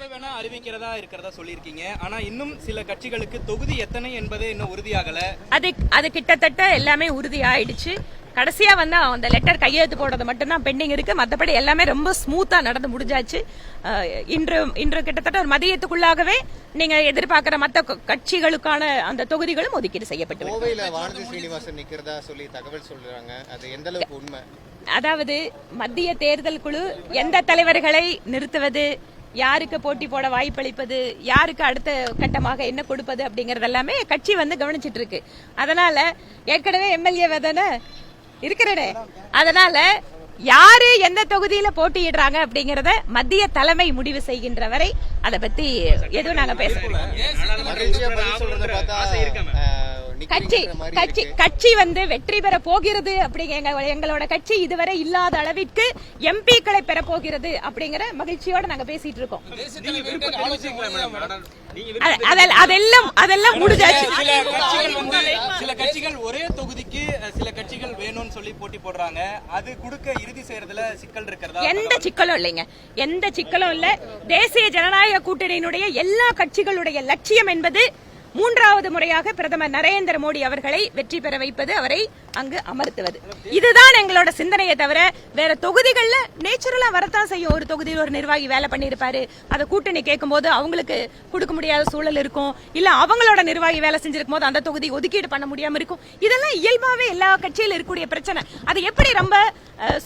எப்ப வேணா அறிவிக்கிறதா இருக்கிறதா சொல்லியிருக்கீங்க. ஆனா இன்னும் சில கட்சிகளுக்கு தொகுதி எத்தனை என்பது இன்னும் உறுதியாகல. அது அது கிட்டத்தட்ட எல்லாமே உறுதி ஆயிடுச்சு கடைசியா வந்து அந்த லெட்டர் கையெழுத்து போடுறது மட்டும்தான் பெண்டிங் இருக்கு. மத்தபடி எல்லாமே ரொம்ப ஸ்மூத்தா நடந்து முடிஞ்சாச்சு. இன்று இன்று கிட்டத்தட்ட ஒரு மதியத்துக்குள்ளாகவே நீங்க எதிர்பார்க்கிற மத்த க- கட்சிகளுக்கான அந்த தொகுதிகளும் ஒதுக்கீடு செய்யப்பட்டு. கோவையில வானதி ஸ்ரீனிவாசன் நிக்கிறதா சொல்லி தகவல் சொல்றாங்க. அது எந்த அளவுக்கு உண்மை? அதாவது மத்திய தேர்தல் குழு எந்த தலைவர்களை நிறுத்துவது யாருக்கு போட்டி போட வாய்ப்பளிப்பது யாருக்கு அடுத்த கட்டமாக என்ன கொடுப்பது அப்படிங்கறது எல்லாமே கட்சி வந்து கவனிச்சிட்டு இருக்கு அதனால ஏற்கனவே எம்எல்ஏ தானே இருக்கிறனே அதனால யாரு எந்த தொகுதியில போட்டியிடுறாங்க அப்படிங்கறத மத்திய தலைமை முடிவு செய்கின்ற வரை அதை பத்தி எதுவும் நாங்க பேச கட்சி கட்சி. கட்சி வந்து வெற்றி பெற போகிறது அப்படிங்கிற எங்க- எங்களோட கட்சி இதுவரை இல்லாத அளவிற்கு எம்பிக்களை பெற போகிறது அப்படிங்கிற மகிழ்ச்சியோட நாங்க பேசிட்டு இருக்கோம். அது- அதெல்லாம் அதெல்லாம் முடிஞ்சாச்சு. சில கட்சிகள் வந்து சில கட்சிகள் ஒரே தொகுதிக்கு சில கட்சிகள் வேணும்னு சொல்லி போட்டி போடுறாங்க. அது கொடுக்க இறுதி செய்யறதுல சிக்கல் இருக்கிறதா? எந்த சிக்கலும் இல்லைங்க. எந்த சிக்கலும் இல்ல. தேசிய ஜனநாயக கூட்டணியினுடைய எல்லா கட்சிகளுடைய லட்சியம் என்பது மூன்றாவது முறையாக பிரதமர் நரேந்திர மோடி அவர்களை வெற்றி பெற வைப்பது அவரை அங்கு அமர்த்துவது. இதுதான் எங்களோட சிந்தனையை தவிர வேற தொகுதிகள்ல நேச்சுரலா வரத்தான் செய்யும். ஒரு தொகுதியில் ஒரு நிர்வாகி வேலை பண்ணியிருப்பாரு. அதை கூட்டணி கேட்கும்போது அவங்களுக்கு கொடுக்க முடியாத சூழல் இருக்கும். இல்ல அவங்களோட நிர்வாகி வேலை செஞ்சிருக்கும் போது அந்த தொகுதி ஒதுக்கீடு பண்ண முடியாம இருக்கும். இதெல்லாம் இயல்பாவே எல்லா கட்சியில இருக்கக்கூடிய பிரச்சனை. அது எப்படி ரொம்ப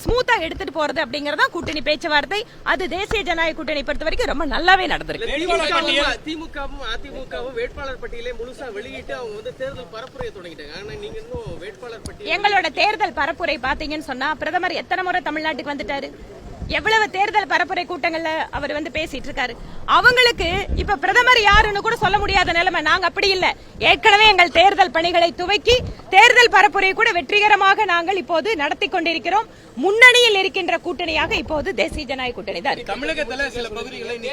ஸ்மூத்தா எடுத்துட்டு போறது அப்படிங்கறதா கூட்டணி பேச்சுவார்த்தை. அது தேசிய ஜனநாயக கூட்டணி பொறுத்த வரைக்கும் ரொம்ப நல்லாவே நடந்திருக்கு. திமுகவும் திமுகவும் அதிமுகவும் வேட்பாளர் பட்டியலை முழுசா வெளியிட்டு அவங்க வந்து தேர்தல் பரப்புரையை தொடங்கிட்டாங்க. ஆனா நீங்க இன்னும் வேட்பாளர் எங்களோட தேர்தல் பரப்புரை பாத்தீங்கன்னு சொன்னா பிரதமர் எத்தனை முறை தமிழ்நாட்டுக்கு வந்துட்டாரு? எவ்வளவு தேர்தல் பரப்புரை கூட்டங்கள்ல அவர் வந்து பேசிட்டு இருக்காரு அவங்களுக்கு இப்ப பிரதமர் யாருன்னு கூட சொல்ல முடியாத நிலைமை நாங்க அப்படி இல்ல ஏற்கனவே எங்கள் தேர்தல் பணிகளை துவக்கி தேர்தல் பரப்புரை கூட வெற்றிகரமாக நாங்கள் இப்போது நடத்தி கொண்டிருக்கிறோம் முன்னணியில் இருக்கின்ற கூட்டணியாக இப்போது தேசிய ஜனநாயக கூட்டணி தான் தமிழகத்துல சில பகுதிகளில்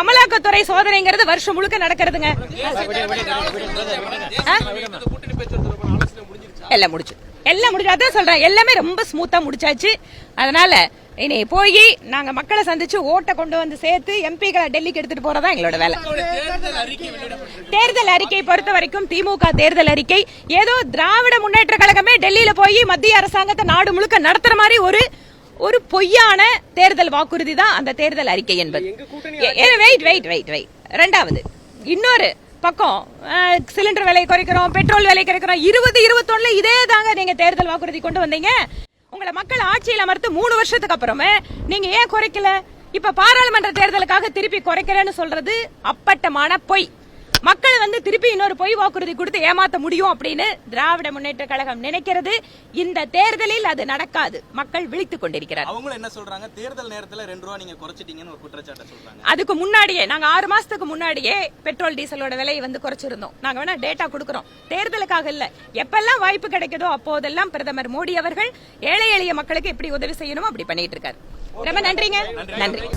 அமலாக்கத்துறை சோதனைங்கிறது வருஷம் முழுக்க நடக்கிறதுங்க எல்லாம் முடிச்சு எல்லாம் முடிஞ்சு அதான் சொல்றேன். எல்லாமே ரொம்ப ஸ்மூத்தா முடிச்சாச்சு. அதனால இனி போய் நாங்க மக்களை சந்திச்சு ஓட்டை கொண்டு வந்து சேர்த்து எம்பிக்களை டெல்லிக்கு எடுத்துட்டு போறதா எங்களோட வேலை. தேர்தல் அறிக்கை பொறுத்த வரைக்கும் திமுக தேர்தல் அறிக்கை. ஏதோ திராவிட முன்னேற்ற கழகமே டெல்லியில போய் மத்திய அரசாங்கத்தை நாடு முழுக்க நடத்துற மாதிரி ஒரு ஒரு பொய்யான தேர்தல் வாக்குறுதி தான் அந்த தேர்தல் அறிக்கை என்பது. வெயிட் வெயிட் வெயிட் வெயிட் ரெண்டாவது இன்னொரு பக்கம் சிலிண்டர் விலை குறைக்கிறோம் பெட்ரோல் விலை குறைக்கிறோம் இருபது இருபத்தொன்னுல இதே தாங்க நீங்க தேர்தல் வாக்குறுதி கொண்டு வந்தீங்க. உங்களை மக்கள் ஆட்சியில் அமர்த்து மூணு வருஷத்துக்கு அப்புறமே நீங்க ஏன் குறைக்கல? இப்ப பாராளுமன்ற தேர்தலுக்காக திருப்பி குறைக்கிறேன்னு சொல்றது அப்பட்டமான பொய். மக்கள் வந்து திருப்பி இன்னொரு பொய் வாக்குறுதி கொடுத்து ஏமாத்த முடியும் அப்படின்னு திராவிட முன்னேற்ற கழகம் நினைக்கிறது. இந்த தேர்தலில் அது நடக்காது. மக்கள் விழித்துக் கொண்டிருக்கிறார் அவங்களும் என்ன சொல்றாங்க? தேர்தல் நேரத்துல ரெண்டு ரூபா நீங்க குறைச்சிட்டீங்கன்னு ஒரு குற்றச்சாட்டை சொல்றாங்க. அதுக்கு முன்னாடியே நாங்க ஆறு மாசத்துக்கு முன்னாடியே பெட்ரோல் டீசலோட விலையை வந்து குறைச்சிருந்தோம். நாங்க வேணா டேட்டா கொடுக்கறோம். தேர்தலுக்காக இல்ல. எப்பெல்லாம் வாய்ப்பு கிடைக்குதோ அப்போதெல்லாம் பிரதமர் மோடி அவர்கள் ஏழை எளிய மக்களுக்கு எப்படி உதவி செய்யணுமோ அப்படி பண்ணிட்டு இருக்காரு. ரொம்ப நன்றிங்க. நன்றி.